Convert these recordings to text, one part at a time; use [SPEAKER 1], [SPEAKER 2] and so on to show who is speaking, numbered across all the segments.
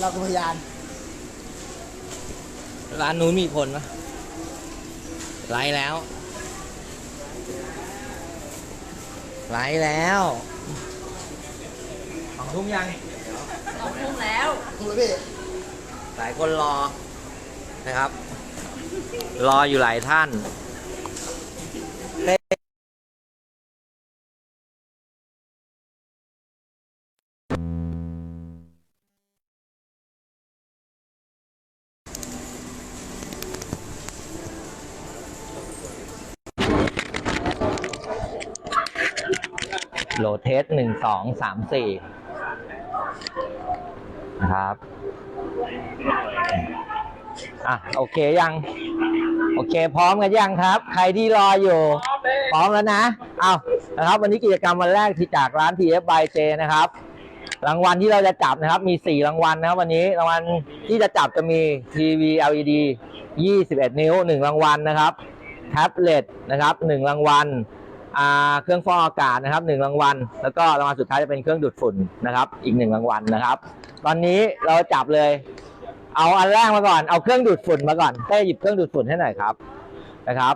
[SPEAKER 1] เราเป็นพยาน
[SPEAKER 2] ร้านนู้นมีคนปะไลฟ์แล้ว ไลฟ์แล้วสองทุ่มยัง
[SPEAKER 3] สองทุ่มแล้ว
[SPEAKER 1] ถูกไหมพี่
[SPEAKER 2] หลายคนรอนะครับ รออยู่หลายท่าน เทสหนึ่งสองสามสี่นะครับอะโอเคยัง โอเค พร้อมกันยังครับ ใครที่รออยู่ พร้อมแล้วนะเอานะครับ วันนี้กิจกรรมวันแรกที่จากร้าน TF by J นะครับรางวัลที่เราจะจับนะครับ มี 4 รางวัลนะครับวันนี้รางวัลที่จะจับจะมีทีวี LED 21 นิ้ว 1 รางวัลนะครับ แท็บเล็ตนะครับ 1 รางวัล เครื่องฟอกอากาศนะครับ1รางวัลแล้วก็รางวัลสุดท้ายจะเป็นเครื่องดูดฝุ่นนะครับอีก1รางวัลนะครับ ตอนนี้เราจับเลย เอาอันแรกมาก่อนเอาเครื่องดูดฝุ่นมาก่อนเต้หยิบเครื่องดูดฝุ่นให้หน่อยครับนะครับ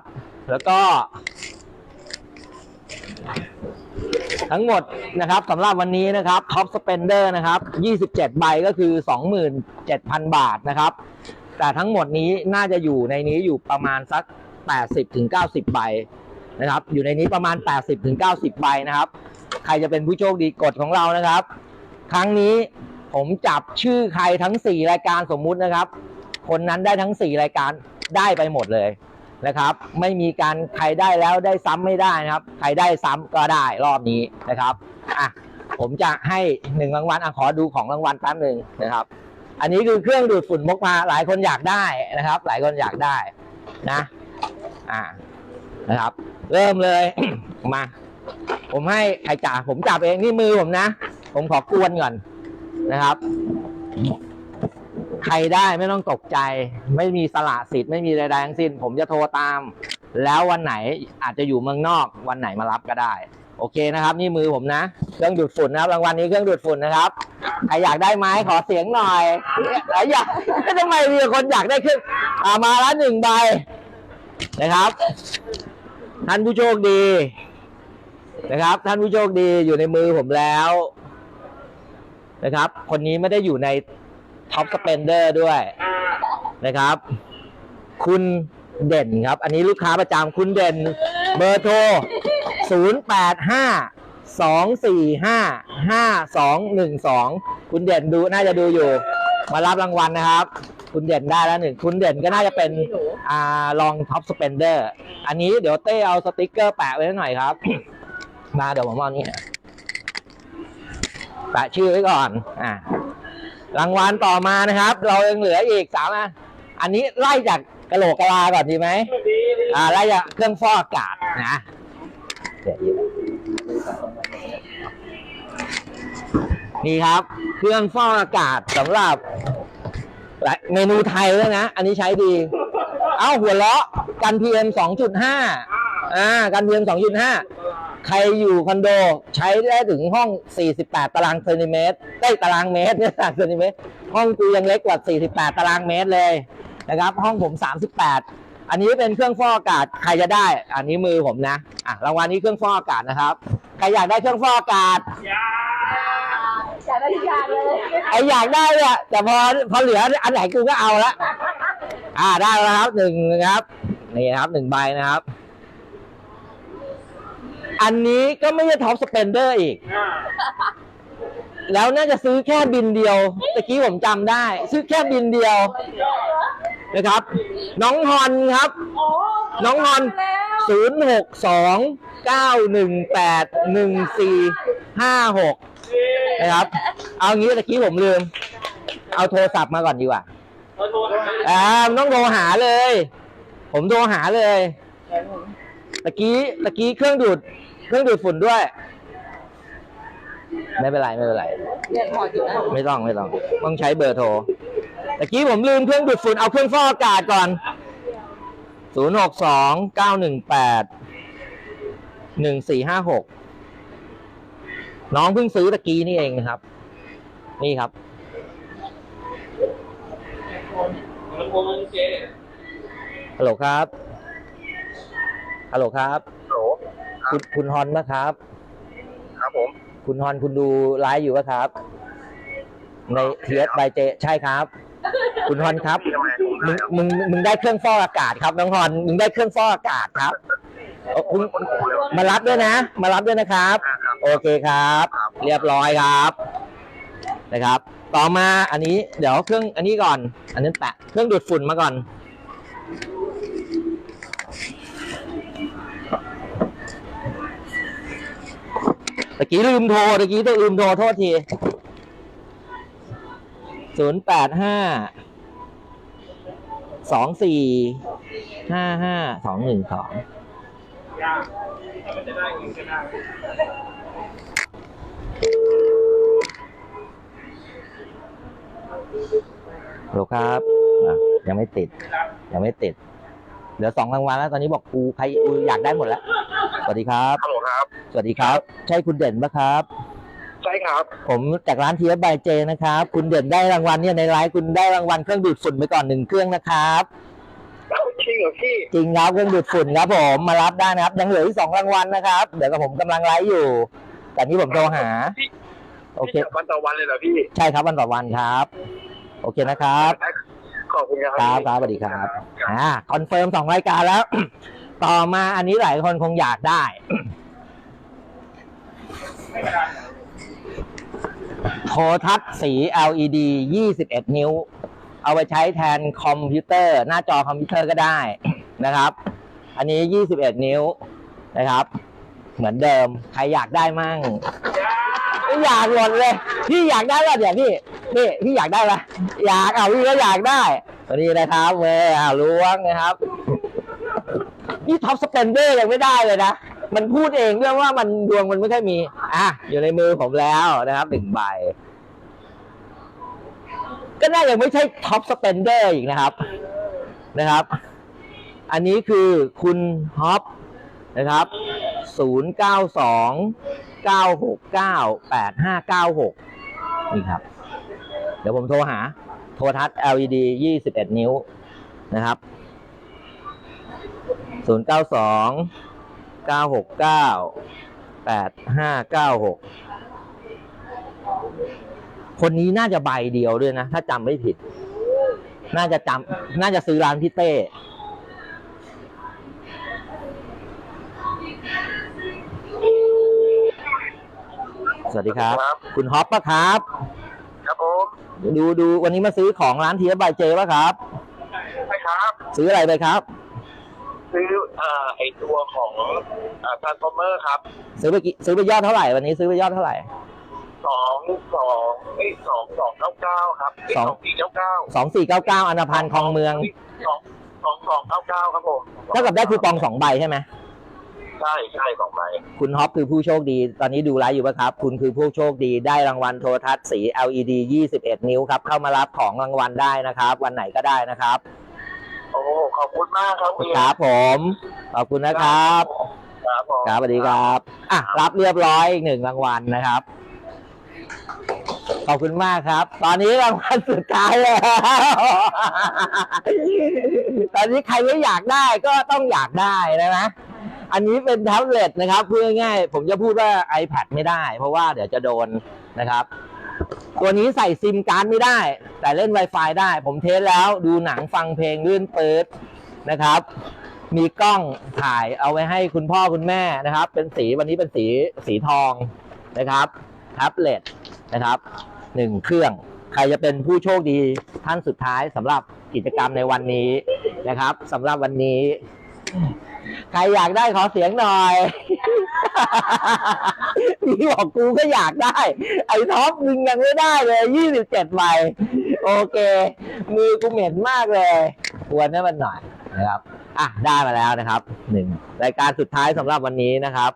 [SPEAKER 2] แล้วก็ ทั้งหมดนะครับสำหรับวันนี้นะครับท็อปสเปนเดอร์นะครับ 27 ใบก็คือ 27,000 บาทนะครับ แต่ทั้งหมดนี้น่าจะอยู่ในนี้อยู่ประมาณสัก 80ถึง90 ใบ นะครับ อยู่ในนี้ประมาณ 80-90 ใบนะครับ ใครจะเป็นผู้โชคดีกฎของเรานะครับ ครั้งนี้ผมจับชื่อใครทั้ง 4 รายการสมมุตินะครับ คนนั้นได้ทั้ง 4 รายการได้ไปหมดเลยนะครับ ไม่มีการใครได้แล้วได้ซ้ำไม่ได้นะครับ ใครได้ซ้ำก็ได้รอบนี้นะครับอะผมจะให้หนึ่งรางวัลอะขอดูของรางวัลแป๊บหนึ่งนะครับ อันนี้คือเครื่องดูดฝุ่นมกมาหลายคนอยากได้นะครับ หลายคนอยากได้นะอ่า นะครับ เริ่มเลย มา ผมให้ใครจ่าผมจับเองนี่มือผมนะ ผมขอกวนก่อนนะครับ ใครได้ไม่ต้องตกใจ ไม่มีสละสิทธิ์ไม่มีใดๆทั้งสิ้น ผมจะโทรตาม แล้ววันไหนอาจจะอยู่เมืองนอกวันไหนมารับก็ได้ โอเคนะครับ นี่มือผมนะ เครื่องดูดฝุ่นนะครับรางวัลนี้เครื่องดูดฝุ่นนะครับใครอยากได้ไหมขอเสียงหน่อยใครอยากทำไมมีคนอยากได้เครื่องอ่ามาละหนึ่งใบนะครับ ท่านผู้โชคดีนะครับ ท่านผู้โชคดีอยู่ในมือผมแล้ว นะครับ คนนี้ไม่ได้อยู่ในท็อปสเปนเดอร์ด้วยนะครับ คุณเด่นครับ อันนี้ลูกค้าประจำคุณเด่น เบอร์โทร 0 8 5 2 4 5 5 2 1 2 คุณเด่นดูน่าจะดูอยู่ มารับรางวัลนะครับ คุณเด่นได้แล้วหนึ่งคุณเด่นก็น่าจะเป็น ลองท็อปสเปนเดอร์อันนี้เดี๋ยวเต้เอาสติกเกอร์แปะไว้หน่อยครับ มาเดี๋ยวผมเอานี่แปะชื่อไว้ก่อน อ่ารางวัลต่อมานะครับ เรายังเหลืออีกสามอันอันนี้ไล่จากกระโหลกกะลาก่อนดีไหมอ่าไล่จากเครื่องฟอกอากาศนะเดี๋ยวอีกนี่ครับ เครื่องฟอกอากาศสำหรับเมนูไทยด้วยนะ อันนี้ใช้ดี เอ้าหัวเราะกัน PM 2.5อ่ากัน PM 2.5ใครอยู่คอนโดใช้ได้ถึงห้อง 48 ตารางเซนติเมตรได้ตารางเมตรเนี่ยตารางเซนติเมตร ห้องกูยังเล็กกว่า 48 ตารางเมตรเลยนะครับ ห้องผม 38 อันนี้เป็นเครื่องฟอกอากาศใครจะได้ อันนี้มือผมนะอะรางวัลนี้เครื่องฟอกอากาศนะครับ ใครอยากได้เครื่องฟอกอากาศ
[SPEAKER 3] อยากได้ทุกอย่างเลย
[SPEAKER 2] ไออยากได้เนี่ยแต่พอพอเหลืออันไหนกูก็เอาละ อ่าได้แล้วครับหนึ่งนะครับนี่นะครับหนึ่งใบนะครับ อันนี้ก็ไม่ใช่ท็อปสเปนเดอร์อีก แล้วน่าจะซื้อแค่บินเดียวตะกี้ผมจำได้ ซื้อแค่บินเดียวนะครับ น้องฮอนครับ
[SPEAKER 3] โอ้
[SPEAKER 2] น้องฮอน
[SPEAKER 3] แล้ว
[SPEAKER 2] ศูนย์หกสองเก้าหนึ่งแปดหนึ่งสี่ห้าหกนะครับ เอางี้ตะกี้ผมลืม เอาโทรศัพท์มาก่อนดีกว่า อ่ามันต้องโทรหาเลย ผมโทรหาเลยตะกี้ตะกี้เครื่องดูด เครื่องดูดฝุ่นด้วย ไม่เป็นไรไม่เป็นไร
[SPEAKER 3] เนี่ยถอดอยู่นะ
[SPEAKER 2] ไม่ต้องไม่ต้อง ต้องใช้เบอร์โทรตะกี้ผมลืมเครื่องดูดฝุ่นเอาเครื่องฟอกอากาศก่อน ศูนย์หกสองเก้าหนึ่งแปดหนึ่งสี่ห้าหกน้องเพิ่งซื้อตะกี้นี่เองนะครับ นี่ครับ ฮัลโหลครับ ฮัลโหลครับ
[SPEAKER 1] โหล
[SPEAKER 2] คุณคุณฮอนปะครับ
[SPEAKER 1] ครับผม
[SPEAKER 2] คุณฮอนคุณดูไลฟ์อยู่ปะครับ ในเทียสบายเจ ใช่ครับ คุณฮอนครับ
[SPEAKER 1] ทำไมผม
[SPEAKER 2] มึ
[SPEAKER 1] ได้
[SPEAKER 2] ง
[SPEAKER 1] ครับ
[SPEAKER 2] มึงมึงได้เครื่องฟอกอากาศครับน้องฮอน มึงได้เครื่องฟอกอากาศครับเอ้าคุณ
[SPEAKER 1] คนหูเลย
[SPEAKER 2] มารับด้วยนะ มารับด้วยนะครับ
[SPEAKER 1] ครับ
[SPEAKER 2] โอเคครับ เรียบร้อยครับ นะครับ ต่อมาอันนี้เดี๋ยวเครื่องอันนี้ก่อน อันนี้แปะเครื่องดูดฝุ่นมาก่อน ตะกี้ลืมโทรตะกี้ตัวลืมโทรโทษทีศูนย์แปดห้าสองสี่ห้าห้าสองหนึ่งสอง โหลครับอะยังไม่ติด ยังไม่ติด เหลือสองรางวัลแล้วตอนนี้บอกกูใครกูอยากได้หมดแล้ว สวัสดีครับ
[SPEAKER 1] ฮัลโหลครับ
[SPEAKER 2] สวัสดีครับ ใช่คุณเด่นปะครับ
[SPEAKER 1] ใช่ครับ
[SPEAKER 2] ผมจากร้านทีเอฟบายเจนะครับ คุณเด่นได้รางวัลเนี่ยในไลฟ์คุณได้รางวัลเครื่องดูดฝุ่นไปก่อนหนึ่งเครื่องนะครับ
[SPEAKER 1] จริงเหรอพี่
[SPEAKER 2] จริงครับเครื่องดูดฝุ่นครับผมมารับได้นะครับ ยังเหลืออีกสองรางวัลนะครับ เดี๋ยวกับผมกำลังไลฟ์อยู่ แต่นี้ผมโทรหาโอเค
[SPEAKER 1] พี่จับวันต่อวันเลยเหรอพี่
[SPEAKER 2] ใช่ครับวันต่อวันครับ โอเคนะครับ
[SPEAKER 1] ขอบคุณครับ
[SPEAKER 2] ครับครับสวัสดีครับอ่าคอนเฟิร์มสองรายการแล้ว ต่อมาอันนี้หลายคนคงอยากได้ โทรทัศน์สี LED 21 นิ้ว เอาไปใช้แทนคอมพิวเตอร์ หน้าจอคอมพิวเตอร์ก็ได้นะครับ อันนี้ 21 นิ้วนะครับ เหมือนเดิม ใครอยากได้มั่งไม่อยากหมดเลย พี่อยากได้ป่ะเดี๋ยวพี่ พี่พี่อยากได้ป่ะอยากเอาพี่ก็อยากได้ตัวนี้นะครับเว้ยอ่าล้วงนะครับนี่ท็อปสเปนเดอร์ยังไม่ได้เลยนะมันพูดเองด้วยว่ามันดวงมันไม่ค่อยมี อะ อยู่ในมือผมแล้วนะครับหนึ่งใบ ก็น่ายังไม่ใช่ท็อปสเปนเดอร์อีกนะครับ นะครับ อันนี้คือคุณฮอปนะครับศูนย์เก้าสองเก้าหกเก้าแปดห้าเก้าหกนี่ครับ เดี๋ยวผมโทรหา โทรทัศน์ LED ยี่สิบเอ็ดนิ้วนะครับศูนย์เก้าสองเก้าหกเก้าแปดห้าเก้าหกคนนี้น่าจะใบเดียวด้วยนะ ถ้าจำไม่ผิด น่าจะจำน่าจะซื้อร้านพี่เต้สวัสดีครับ
[SPEAKER 1] ค,รบ
[SPEAKER 2] คุณฮอปปะครับ
[SPEAKER 1] ครับ ผม
[SPEAKER 2] ดูดูวันนี้มาซื้อของร้านเทียบายเจปะครับ
[SPEAKER 1] ใช่ครับ
[SPEAKER 2] ซื้ออะไรไปครับ
[SPEAKER 1] ซื้ออ่าไอตัวของอ่าทรานส์ฟอร์เมอร์ครับ
[SPEAKER 2] ซื้อไปกี่ซื้อไปยอดเท่าไหร่วันนี้ซื้อไปยอดเท่าไหร่
[SPEAKER 1] สองสองเอ้ยสองสองเก้าเก้าครับเอ้ย
[SPEAKER 2] ส
[SPEAKER 1] ส
[SPEAKER 2] อ
[SPEAKER 1] องงสี่เก้าเก้า
[SPEAKER 2] สองสี่เก้าเก้าอนาพันธ์คลองเมือง
[SPEAKER 1] สองสองสองเก้าเก้าครับผม
[SPEAKER 2] เท่ากับได้คูปองสองใบใช่ไหม
[SPEAKER 1] ใช่ใช่สองใบ
[SPEAKER 2] คุณฮอปคือผู้โชคดี ตอนนี้ดูไลฟ์อยู่ปะครับ คุณคือผู้โชคดีได้รางวัลโทรทัศน์สี LED 21 นิ้วครับ เข้ามารับของรางวัลได้นะครับ วันไหนก็ได้นะครับ
[SPEAKER 1] โอ้ขอบคุณมากครับคุณ
[SPEAKER 2] ครับผม ขอบคุณนะครับ
[SPEAKER 1] ครับผม
[SPEAKER 2] ครับสวัสดีครับอะรับเรียบร้อยอีกหนึ่งรางวัลนะครับขอบคุณมากครับ ตอนนี้รางวัลสุดท้ายแล้ว ตอนนี้ใครไม่อยากได้ก็ต้องอยากได้นะนะ อันนี้เป็นแท็บเล็ตนะครับเพื่อง่ายผมจะพูดว่า iPad ไม่ได้ เพราะว่าเดี๋ยวจะโดนนะครับ ตัวนี้ใส่ซิมการ์ดไม่ได้ แต่เล่น Wi-Fi ได้ ผมเทสแล้วดูหนังฟังเพลงลื่นเปืดนะครับ มีกล้องถ่ายเอาไว้ให้คุณพ่อคุณแม่นะครับ เป็นสีวันนี้เป็นสีสีทองนะครับแท็บเล็ตนะครับหนึ่งเครื่องใครจะเป็นผู้โชคดีท่านสุดท้ายสำหรับกิจกรรมในวันนี้นะครับสำหรับวันนี้ ใครอยากได้ขอเสียงหน่อยพี่บอกกูก็อยากได้ ไอ้ท็อปมึงยังไม่ได้เลยยี่สิบเจ็ดใบโอเค มือกูเหม็นมากเลยควรให้มันหน่อยนะครับอะได้มาแล้วนะครับหนึ่งรายการสุดท้ายสำหรับวันนี้นะครับ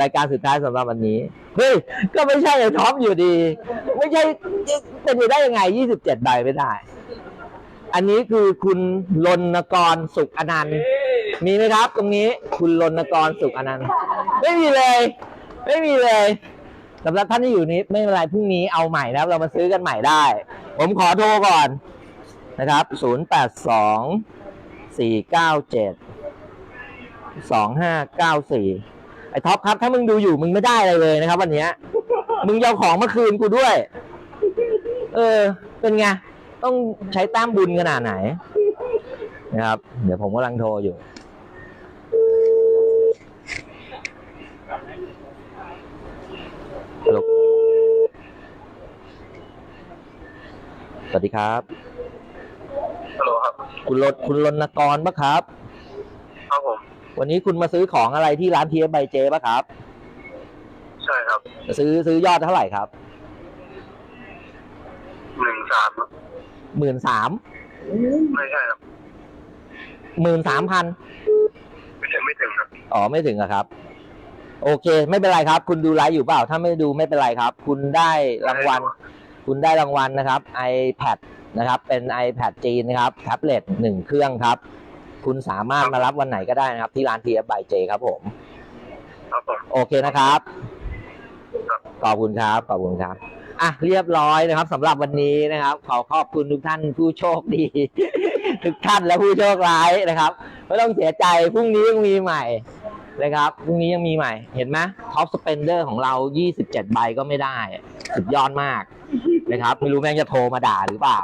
[SPEAKER 2] รายการสุดท้ายสำหรับวันนี้เฮ้ยก็ไม่ใช่ไอ้ท็อปอยู่ดี ไม่ใช่เป็นไปได้ยังไงยี่สิบเจ็ดใบไม่ได้ อันนี้คือคุณลนกรสุขอนันต์ มีไหมครับ ตรงนี้คุณรณกรสุขอนันต์ไม่มีเลย ไม่มีเลยสำหรับท่านที่อยู่นี้ไม่เป็นไรพรุ่งนี้เอาใหม่นะครับ เรามาซื้อกันใหม่ได้ ผมขอโทรก่อนนะครับศูนย์แปดสองสี่เก้าเจ็ดสองห้าเก้าสี่ไอ้ท็อปครับ ถ้ามึงดูอยู่มึงไม่ได้อะไรเลยนะครับ วันเนี้ยมึงจะเอาของมาคืนกูด้วย เออ เป็นไง ต้องใช้แต้มบุญขนาดไหนนะครับ เดี๋ยวผมกำลังโทรอยู่ ลโหลสวัสดีครับ
[SPEAKER 1] ฮัลโหลครับ
[SPEAKER 2] คุณรถคุณรณกรปะครับ
[SPEAKER 1] ครับผม
[SPEAKER 2] วันนี้คุณมาซื้อของอะไรที่ร้านทีเอฟไบเจปะครับ
[SPEAKER 1] ใช่ครับ
[SPEAKER 2] ซื้อซื้อยอดเท่าไหร่ครับ
[SPEAKER 1] หนึ่งสาม
[SPEAKER 2] หมื่นสาม
[SPEAKER 1] ไม่ใช่ครับ
[SPEAKER 2] หมื่นสามพัน
[SPEAKER 1] ไม่ถึงไม่ถึงครับ
[SPEAKER 2] อ๋อไม่ถึงอะครับ โอเค ไม่เป็นไรครับ คุณดูไลฟ์อยู่เปล่า ถ้าไม่ดูไม่เป็นไรครับ คุณได้รางวัล คุณได้รางวัลนะครับ iPad นะครับ เป็น iPad จีนนะครับแท็บเล็ตหนึ่งเครื่องครับ คุณสามารถมารับวันไหนก็ได้นะครับ ที่ร้าน TF by J ครับผม
[SPEAKER 1] ครับผม
[SPEAKER 2] โอเคนะครับ
[SPEAKER 1] ครับ
[SPEAKER 2] ขอบคุณครับ ขอบคุณครับ อะ เรียบร้อยนะครับสำหรับวันนี้นะครับ ขอขอบคุณทุกท่านผู้โชคดี ทุกท่านและผู้โชคร้ายนะครับ ไม่ต้องเสียใจ พรุ่งนี้ยังมีใหม่ นะครับพรุ่งนี้ยังมีใหม่ เห็นไหมท็อปสเปนเดอร์ของเรา 27 ใบก็ไม่ได้ สุดยอดมากนะครับไม่รู้แม่งจะโทรมาด่าหรือเปล่า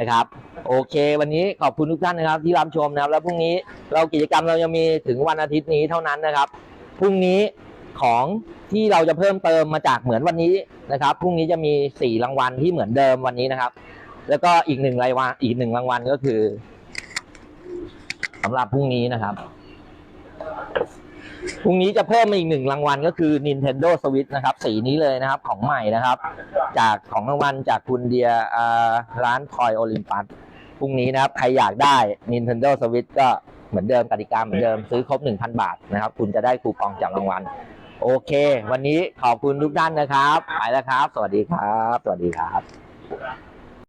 [SPEAKER 2] นะครับ โอเค วันนี้ขอบคุณทุกท่านนะครับ ที่รับชมนะครับ แล้วพรุ่งนี้เรากิจกรรมเรายังมีถึงวันอาทิตย์นี้เท่านั้นนะครับพรุ่งนี้ของที่เราจะเพิ่มเติมมาจากเหมือนวันนี้นะครับพรุ่งนี้จะมีสี่รางวัลที่เหมือนเดิมวันนี้นะครับ แล้วก็อีกหนึ่งรายวันอีกหนึ่งรางวัลก็คือสำหรับพรุ่งนี้นะครับ พรุ่งนี้จะเพิ่มมาอีกหนึ่งรางวัลก็คือ Nintendo Switch นะครับ สีนี้เลยนะครับของใหม่นะครับ จากของรางวัลจากคุณเดียร้านคอยโอลิมปัสพรุ่งนี้นะครับ ใครอยากได้ Nintendo Switch ก็เหมือนเดิมกติกาเหมือนเดิมซื้อครบ 1,000 บาทนะครับ คุณจะได้คูปองจากรางวัล โอเค วันนี้ขอบคุณทุกท่านนะครับ ไปแล้วครับ สวัสดีครับ สวัสดีครับ